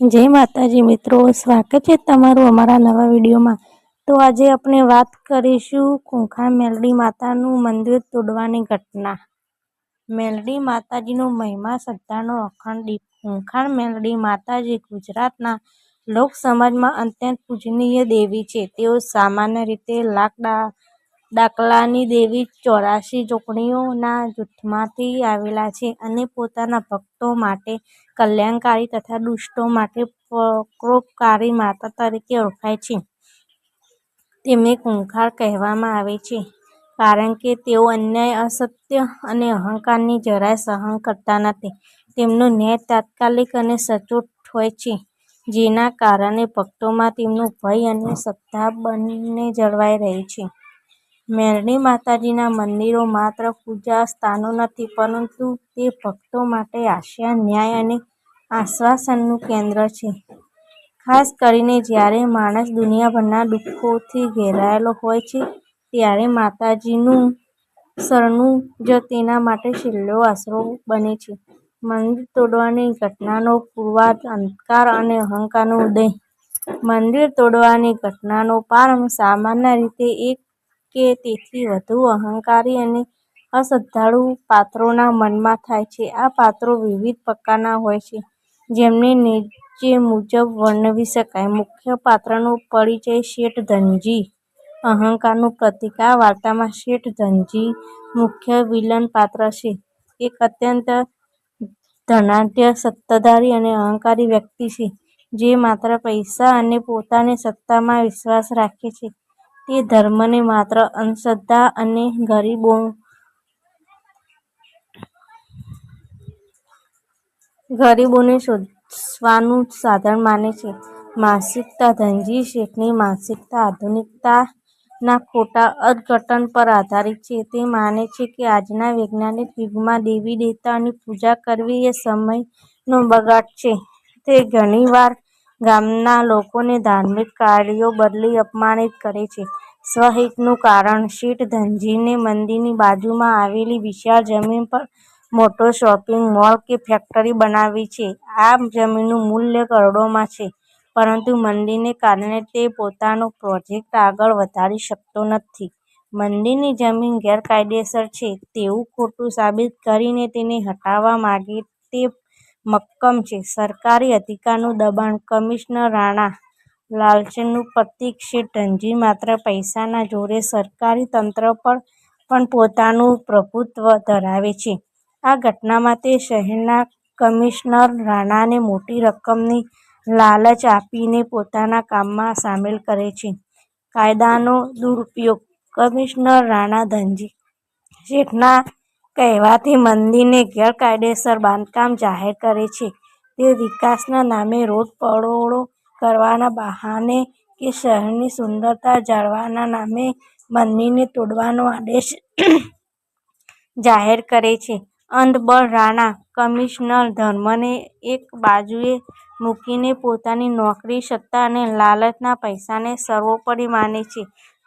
જય માતાજી મિત્રો, સ્વાગત છે તમારું અમારા નવા વિડીયોમાં. તો આજે આપણે વાત કરીશું કુંખા મેલડી માતાનું મંદિર તોડવાની ઘટના. મેલડી માતાજીનો મહિમા શ્રદ્ધાનો અખંડ દીપ. કુંખાણ મેલડી માતાજી ગુજરાતના લોક સમાજમાં અત્યંત પૂજનીય દેવી છે. તેઓ સામાન્ય રીતે લાકડા ડાકલાની દેવી ચોરાશી જોગણીઓના જૂથમાંથી આવેલા છે અને પોતાના ભક્તો માટે કલ્યાણકારી તથા દુષ્ટો માટે પરોપકારી માતા તરીકે ઓળખાય છે. તેમને કુંખાર કહેવામાં આવે છે કારણ કે તેઓ અન્યાય, અસત્ય અને અહંકારની જરાય સહન કરતા નથી. તેમનો ન્યાય તાત્કાલિક અને સચોટ હોય છે, જેના કારણે ભક્તોમાં તેમનો ભય અને શ્રદ્ધા બંને જળવાઈ રહે છે. મેલડી માતાજીના મંદિરો માત્ર પૂજા સ્થાનો નથી પરંતુ તે ભક્તો માટે આશા, ન્યાય અને આશ્વાસનનું કેન્દ્ર છે. ખાસ કરીને જ્યારે માણસ દુનિયાભરના દુઃખોથી ઘેરાયેલો હોય છે ત્યારે માતાજીનું શરણું જ તેના માટે છેલ્લો આશરો બને છે. મંદિર તોડવાની ઘટનાનો પૂર્વાધ અહંકાર અને અહંકારનો ઉદય મંદિર તોડવાની ઘટનાનો પ્રારંભ સામાન્ય રીતે એક કે તેથી વધુ અહંકારી અને અશ્રદ્ધાળુ પાત્રોના મનમાં થાય છે. આ પાત્રો વિવિધ પ્રકારના હોય છે, જેમને નીચે મુજબ વર્ણવી શકાય. મુખ્ય પાત્રનો પરિચય શેઠ ધનજી અહંકારનું પ્રતીક આ વાર્તામાં શેઠ ધનજી મુખ્ય વિલન પાત્ર છે. એક અત્યંત ધનાઢ્ય, સત્તાધારી અને અહંકારી વ્યક્તિ છે, જે માત્ર પૈસા અને પોતાની સત્તામાં વિશ્વાસ રાખે છે. તે ધર્મને માત્ર અંધશ્રદ્ધા અને ગરીબો ગરીબોને શોધવાનું સાધન માને છે. માનસિકતા ધનજી શેઠની માનસિકતા આધુનિકતાના ખોટા અર્થઘટન પર આધારિત છે. તે માને છે કે આજના વૈજ્ઞાનિક યુગમાં દેવી-દેવતાઓની પૂજા કરવી એ સમયનો બગાડ છે. તે ઘણીવાર ગામના લોકોને ધાર્મિક કાર્યો બદલી અપમાનિત કરે છે. સ્વહિતનું કારણ શીટ ધનજીને મંદિરની બાજુમાં આવેલી વિશાળ જમીન પર મોટો શોપિંગ મોલ કે ફેક્ટરી બનાવી છે. આ જમીનનું મૂલ્ય કરોડોમાં છે, પરંતુ મંદિરને કારણે તે પોતાનો પ્રોજેક્ટ આગળ વધારી શકતો નથી. મંદિરની જમીન ગેરકાયદેસર છે તેવું ખોટું સાબિત કરીને તેને હટાવવા માગે તે મક્કમ છે. સરકારી અધિકારનું દબાણ કમિશનર રાણા લાલચનું પ્રતીક છે ધનજી માત્ર પૈસાના જોરે સરકારી તંત્ર પર પણ પોતાનું પ્રભુત્વ ધરાવે છે. આ ઘટનામાં તે શહેરના કમિશનર રાણાને મોટી રકમની લાલચ આપીને પોતાના કામમાં સામેલ કરે છે. કાયદાનો દુરુપયોગ કમિશનર રાણા ધનજી શેઠના કહેવાથી મંદિરને ગેરકાયદેસર બાંધકામ જાહેર કરે છે. તે વિકાસના નામે રોડ પડોળો કરવાના બહાને કે શહેરની સુંદરતા જાળવવાના નામે મંદિરને તોડવાનો આદેશ જાહેર કરે છે. અંધબળ રાણા કમિશનર ધર્મને એક બાજુએ મૂકીને પોતાની નોકરી, સત્તા અને લાલચના પૈસાને સર્વોપરી માને છે.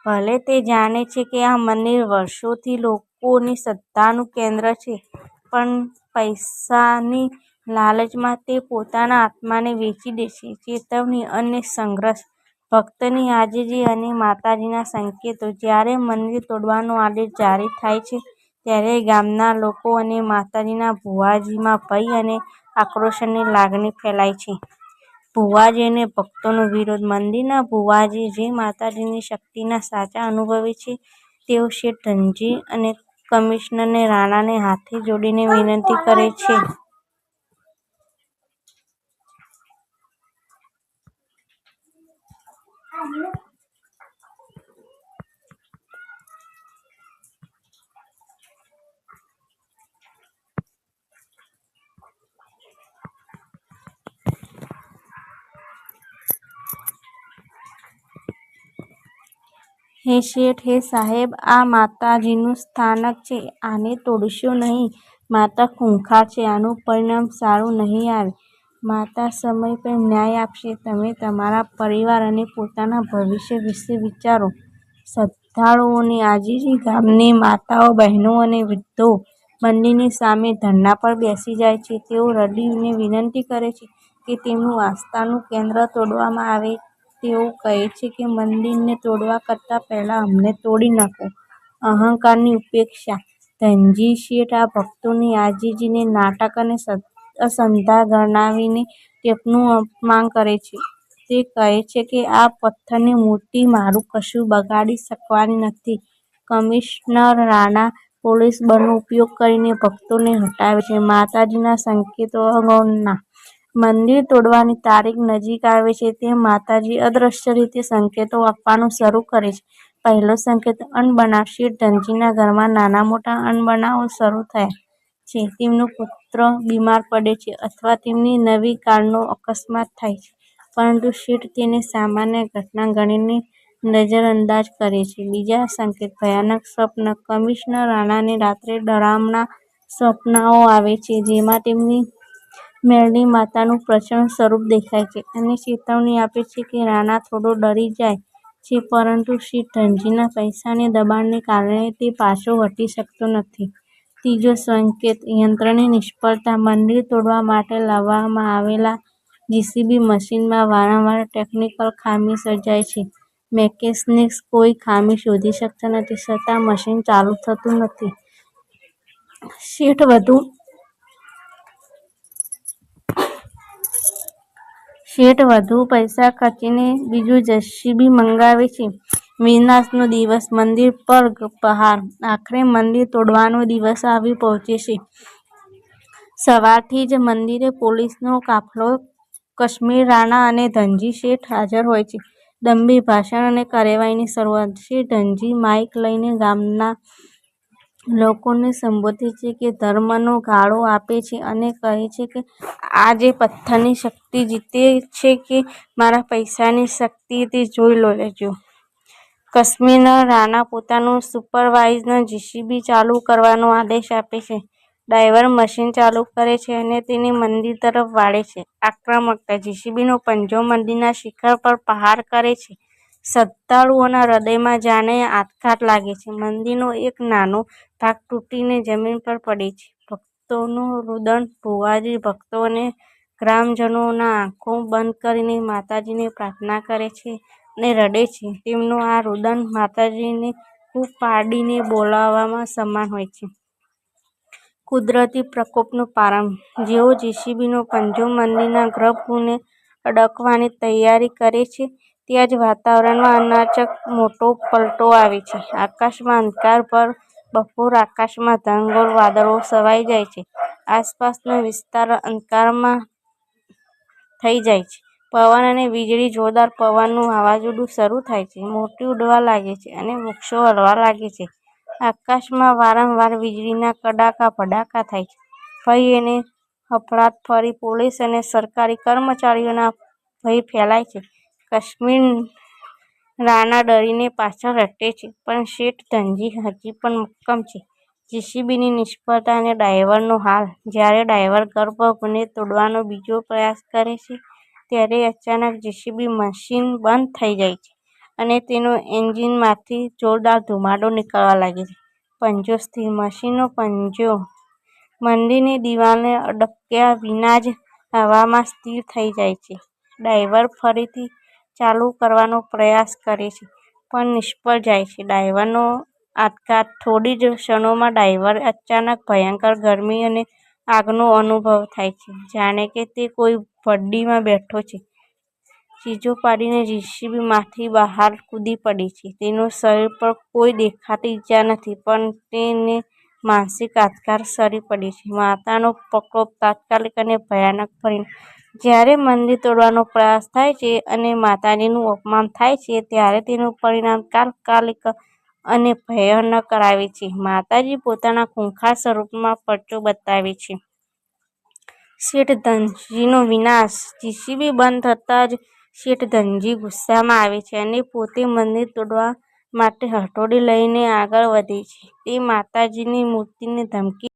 ભલે તે જાણે છે કે આ મંદિર વર્ષોથી લોકોની સત્તાનું કેન્દ્ર છે, પણ પૈસાની લાલચમાં તે પોતાના આત્માને વેચી દે છે. ચેતવણી અને સંઘર્ષ ભક્તની હાજરી અને માતાજીના સંકેતો જ્યારે મંદિર તોડવાનો આદેશ જારી થાય છે, ત્યારે ગામના લોકો અને માતાજીના ભુવાજીમાં ભય અને આક્રોશની લાગણી ફેલાય છે. ભુવાજી અને ભક્તોનો વિરોધ મંદિરના ભુવાજી, જે માતાજીની શક્તિના સાચા અનુભવી છે, તેઓ શેઠ ધનજી અને કમિશનર રાણાને હાથે જોડીને વિનંતી કરે છે. હે શેઠ, હે સાહેબ, આ માતાજીનું સ્થાનક છે. આને તોડશો નહીં. માતા ખૂંખાર છે. આનું પરિણામ સારું નહીં આવે. માતા સમય પર ન્યાય આપશે. તમે તમારા પરિવાર અને પોતાના ભવિષ્ય વિશે વિચારો. શ્રદ્ધાળુઓની આજીજી ગામની માતાઓ, બહેનો અને વૃદ્ધો મંદિરની સામે ધરના પર બેસી જાય છે. તેઓ રડીને વિનંતી કરે છે, કે તેમનું આસ્થાનું કેન્દ્ર તોડવામાં આવે તેઓ કહે છે કે મંદિરને તોડવા કરતાં પહેલાં અમને તોડી નાખો. અહંકારની ઉપેક્ષા ધનજી શેઠ આ ભક્તોની આજીજીને નાટક અને અસંધા ગણાવીને તેમનું અપમાન કરે છે. તે કહે છે કે આ પથ્થરની મૂર્તિ મારું કશું બગાડી શકવાની નથી. કમિશનર રાણા પોલીસ બળનો ઉપયોગ કરીને ભક્તોને હટાવે છે. માતાજીના સંકેતો અવગણના મંદિર તોડવાની તારીખ નજીક આવે છે તે માતાજી અદ્રશ્ય રીતે સંકેતો આપવાનું શરૂ કરે છે. પહેલો સંકેત અનબનાવ શેઠ ધનજીના ઘરમાં નાના-મોટા અનબનાવો શરૂ થાય છે. તેમનો પુત્ર બીમાર પડે છે અથવા તેમની નવી કારનો અકસ્માત થાય છે, પરંતુ શેઠ તેને સામાન્ય ઘટના ગણીને નજરઅંદાજ કરે છે. બીજા સંકેત ભયાનક સ્વપ્ન કમિશનર રાણાને રાત્રે ડરામણા સ્વપ્નાઓ આવે છે જેમાં તેમને મેલડી માતાનું પ્રચંડ સ્વરૂપ દેખાય છે અને ચેતવણી આપે છે કે રાણા થોડો ડરી જાય છે, પરંતુ શેઠ ધનજીના પૈસાને દબાણને કારણે તે પાછો હટી શકતો નથી. ત્રીજો સંકેત, યંત્રની નિષ્ફળતા, મંદિર તોડવા માટે લાવવામાં આવેલા જીસીબી મશીનમાં વારંવાર ટેકનિકલ ખામી સર્જાય છે. મેકેનિક્સ કોઈ ખામી શોધી શકતા નથી, છતાં મશીન ચાલુ થતું નથી. શેઠ વધુ પૈસા ખર્ચીને બીજું જેસીબી મંગાવે છે. વિનાશનો દિવસ મંદિર પર પહાર આખરે મંદિર તોડવાનો દિવસ આવી પહોંચે છે. સવારથી જ મંદિરે પોલીસનો કાફલો, કશ્મીર રાણા અને ધનજી શેઠ હાજર હોય છે. દંભી ભાષણ અને કાર્યવાહીની શરૂઆત છે ધનજી માઇક લઈને ગામના લોકોને સંબોધે છે, કે ધર્મનો ગાળો આપે છે અને કહે છે કે આજે પથ્થરની શક્તિ જીતે છે કે મારા પૈસાની શક્તિ તે જોઈ લેજો. કશ્મીરના રાણા પોતાનું સુપરવાઇઝર જીસીબી ચાલુ કરવાનો આદેશ આપે છે. ડ્રાઈવર મશીન ચાલુ કરે છે અને તેને મંદિર તરફ વાળે છે. આક્રમકતા જીસીબીનો પંજો મંદિરના શિખર પર પ્રહાર કરે છે. શ્રદ્ધાળુઓના હૃદયમાં જાણે આઘાત લાગે છે. મંદિરનો એક નાનો ભાગ તૂટીને જમીન પર પડે છે. ભક્તોનું રુદન ભુવાજી ભક્તો અને ગ્રામજનોના આંખો બંધ કરીને માતાજીને પ્રાર્થના કરે છે અને રડે છે. તેમનું આ રુદન માતાજીને ખૂબ પાડીને બોલાવવામાં સમાન હોય છે. કુદરતી પ્રકોપનો પ્રારંભ જેઓ જેસીબીનો પંજો મંદિરના ગર્ભગૃહને અડકવાની તૈયારી કરે છે ત્યાં જ વાતાવરણમાં અનાચક મોટો પલટો આવે છે. આકાશમાં અંધકાર પર બપોર આકાશમાં ઘનઘોર વાદળો છવાઈ જાય છે. આસપાસનો વિસ્તાર અંધકારમાં થઈ જાય છે. પવન અને વીજળી જોરદાર પવનનું વાવાઝોડું શરૂ થાય છે. મોટી ઉડવા લાગે છે અને વૃક્ષો હલવા લાગે છે. આકાશમાં વારંવાર વીજળીના કડાકા-ભડાકા થાય છે. ભય અને અફરાતફરી પોલીસ અને સરકારી કર્મચારીઓના ભય ફેલાય છે. કમિશનર રાણા ડરીને પાછળ હટે છે પણ શેઠ ધનજી હજી પણ મક્કમ છે. જેસીબીની નિષ્ફળતા અને ડ્રાઈવરનો હાલ જ્યારે ડ્રાઈવર ગર્ભગૃહને તોડવાનો બીજો પ્રયાસ કરે છે, ત્યારે અચાનક જેસીબી મશીન બંધ થઈ જાય છે અને તેનું એન્જિનમાંથી જોરદાર ધુમાડો નીકળવા લાગે છે. પંજો સ્થિર મશીનનો પંજો મંદિરની દિવાલને અડક્યા વિના જ હવામાં સ્થિર થઈ જાય છે. ડ્રાઈવર ફરીથી ચાલુ કરવાનો પ્રયાસ કરે છે પણ નિષ્ફળ જાય છે. ડાઈવરનો આઘાત થોડી જ ક્ષણોમાં ડાઈવર અચાનક ભયંકર ગરમી અને આગનો અનુભવ થાય છે, જાણે કે તે કોઈ ભઠ્ઠીમાં બેઠો છે. ચીજો પાડીને જેસીબીમાંથી બહાર કૂદી પડે છે. તેનું શરીર પર કોઈ દેખાતી ઈજા નથી પણ તેને માનસિક આઘાત સરી પડે છે. માતાનો પ્રકોપ તાત્કાલિક અને ભયાનક પરિણામ જ્યારે મંદિર તોડવાનો પ્રયાસ થાય છે અને માતાજીનું અપમાન થાય છે, ત્યારે તેનું પરિણામ તાત્કાલિક અને ભયાનક આવે છે. માતાજી પોતાના ખૂંખાર સ્વરૂપમાં પરચો બતાવે છે. શેઠ ધનજીનો વિનાશ જીસીબી બંધ થતાં જ શેઠ ધનજી ગુસ્સામાં આવે છે અને પોતે મંદિર તોડવા માટે હથોડી લઈને આગળ વધે છે. તે માતાજીની મૂર્તિને ધમકી